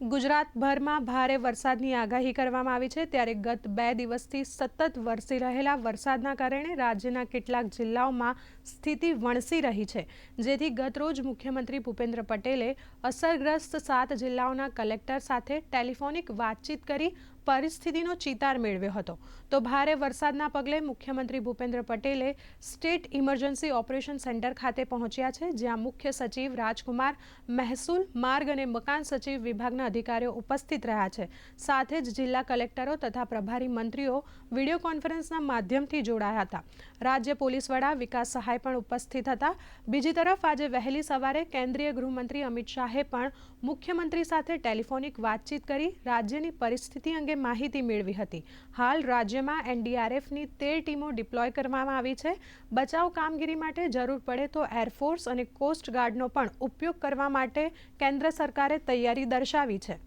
ગુજરાતભરમાં ભારે વરસાદની આગાહી કરવામાં આવી છે. ત્યારે ગત બે દિવસથી સતત વરસી રહેલા વરસાદના કારણે રાજ્યના કેટલાક જિલ્લાઓમાં સ્થિતિ વણસી રહી છે. જેથી ગતરોજ મુખ્યમંત્રી ભૂપેન્દ્ર પટેલે અસરગ્રસ્ત સાત જિલ્લાઓના કલેક્ટર સાથે ટેલિફોનિક વાતચીત કરી પરિસ્થિતિનો ચિતાર મેળવ્યો હતો. તો ભારે વરસાદના પગલે મુખ્યમંત્રી ભૂપેન્દ્ર પટેલે સ્ટેટ ઇમરજન્સી ઓપરેશન સેન્ટર ખાતે પહોંચ્યા છે, જ્યાં મુખ્ય સચિવ રાજકુમાર મહેસૂલ માર્ગ અને મકાન સચિવ વિભાગના અધિકારીઓ ઉપસ્થિત રહ્યા છે. સાથે જ જિલ્લા કલેક્ટરો તથા પ્રભારી મંત્રીઓ વીડિયો કોન્ફરન્સના માધ્યમથી જોડાયા હતા. રાજ્ય પોલીસ વડા વિકાસ સહાય પણ ઉપસ્થિત હતા. બીજી તરફ આજે વહેલી સવારે કેન્દ્રીય ગૃહમંત્રી અમિત શાહે પણ મુખ્યમંત્રી સાથે ટેલિફોનિક વાતચીત કરી રાજ્યની પરિસ્થિતિ અંગે માહિતી મેળવી હતી. હાલ રાજ્યમાં એનડીઆરએફની તેર ટીમો ડિપ્લોય કરવામાં આવી છે. બચાવ કામગીરી માટે જરૂર પડે તો એરફોર્સ અને કોસ્ટ ગાર્ડનો પણ ઉપયોગ કરવા માટે કેન્દ્ર સરકારે તૈયારી દર્શાવી છે.